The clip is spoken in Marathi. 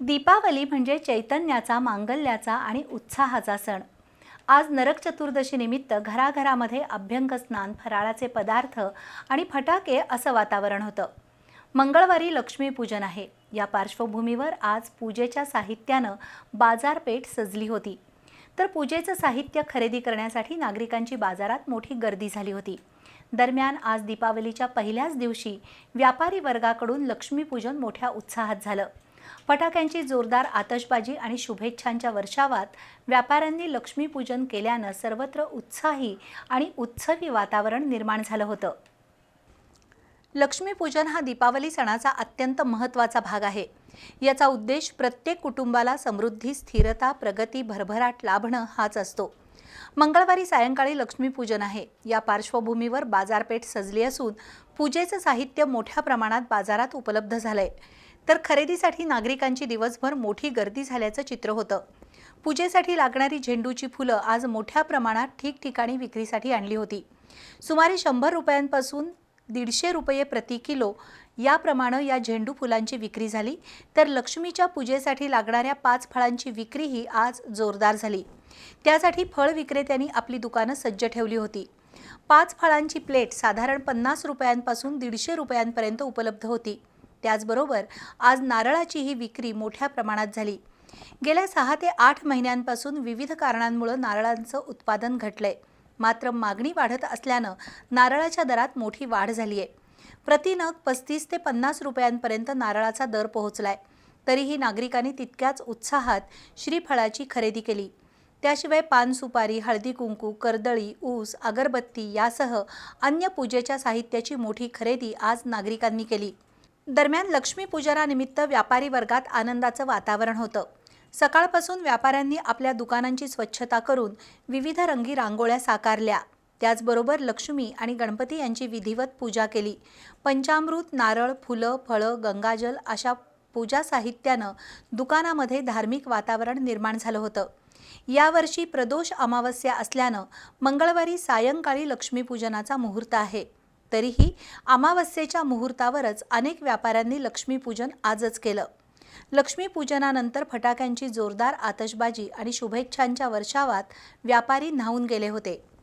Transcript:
दीपावली म्हणजे चैतन्याचा मांगल्याचा आणि उत्साहाचा सण. आज नरक चतुर्दशीनिमित्त घराघरामध्ये अभ्यंग स्नान फराळाचे पदार्थ आणि फटाके असं वातावरण होतं. मंगळवारी लक्ष्मीपूजन आहे. या पार्श्वभूमीवर आज पूजेच्या साहित्यानं बाजारपेठ सजली होती. तर पूजेचं साहित्य खरेदी करण्यासाठी नागरिकांची बाजारात मोठी गर्दी झाली होती. दरम्यान आज दीपावलीच्या पहिल्याच दिवशी व्यापारी वर्गाकडून लक्ष्मीपूजन मोठ्या उत्साहात झालं. फटाक्यांची जोरदार आतषबाजी आणि शुभेच्छांच्या वर्षावात व्यापाऱ्यांनी लक्ष्मीपूजन केल्यानं सर्वत्र उत्साही आणि उत्सवी वातावरण निर्माण झालं होतं. लक्ष्मीपूजन हा दीपावली सणाचा अत्यंत महत्त्वाचा भाग आहे. याचा उद्देश प्रत्येक कुटुंबाला समृद्धी स्थिरता प्रगती भरभराट लाभणं हाच असतो. मंगळवारी सायंकाळी लक्ष्मीपूजन आहे. या पार्श्वभूमीवर बाजारपेठ सजली असून पूजेचं साहित्य मोठ्या प्रमाणात बाजारात उपलब्ध झालंय. तर खरेदीसाठी नागरिकांची दिवसभर मोठी गर्दी झाल्याचं चित्र होतं. पूजेसाठी लागणारी झेंडूची फुलं आज मोठ्या प्रमाणात ठिकठिकाणी विक्रीसाठी आणली होती. सुमारे शंभर रुपयांपासून दीडशे रुपये प्रति किलो याप्रमाणे या झेंडू फुलांची विक्री झाली. तर लक्ष्मीच्या पूजेसाठी लागणाऱ्या पाच फळांची विक्रीही आज जोरदार झाली. त्यासाठी फळ विक्रेत्यांनी आपली दुकानं सज्ज ठेवली होती. पाच फळांची प्लेट साधारण पन्नास रुपयांपासून दीडशे रुपयांपर्यंत उपलब्ध होती. त्याचबरोबर आज नारळाची ही विक्री मोठ्या प्रमाणात झाली. गेल्या सहा ते आठ महिन्यांपासून विविध कारणांमुळे नारळांचं उत्पादन घटलंय. मात्र मागणी वाढत असल्यानं नारळाच्या दरात मोठी वाढ झाली आहे प्रतिनग पस्तीस ते पन्नास रुपयांपर्यंत नारळाचा दर पोहोचलाय. तरीही नागरिकांनी तितक्याच उत्साहात श्रीफळाची खरेदी केली. त्याशिवाय पान सुपारी हळदी कुंकू कर्दळी ऊस अगरबत्ती यासह अन्य पूजेच्या साहित्याची मोठी खरेदी आज नागरिकांनी केली. दरम्यान लक्ष्मीपूजनानिमित्त व्यापारी वर्गात आनंदाचं वातावरण होतं. सकाळपासून व्यापाऱ्यांनी आपल्या दुकानांची स्वच्छता करून विविध रंगी रांगोळ्या साकारल्या. त्याचबरोबर लक्ष्मी आणि गणपती यांची विधिवत पूजा केली. पंचामृत नारळ फुलं फळं गंगाजल अशा पूजा साहित्यानं दुकानामध्ये धार्मिक वातावरण निर्माण झालं होतं. यावर्षी प्रदोष अमावस्या असल्यानं मंगळवारी सायंकाळी लक्ष्मीपूजनाचा मुहूर्त आहे. तरीही अमावस्येच्या मुहूर्तावरच अनेक व्यापाऱ्यांनी लक्ष्मीपूजन आजच केलं. लक्ष्मीपूजनानंतर फटाक्यांची जोरदार आतषबाजी आणि शुभेच्छांच्या वर्षावात व्यापारी न्हावून गेले होते.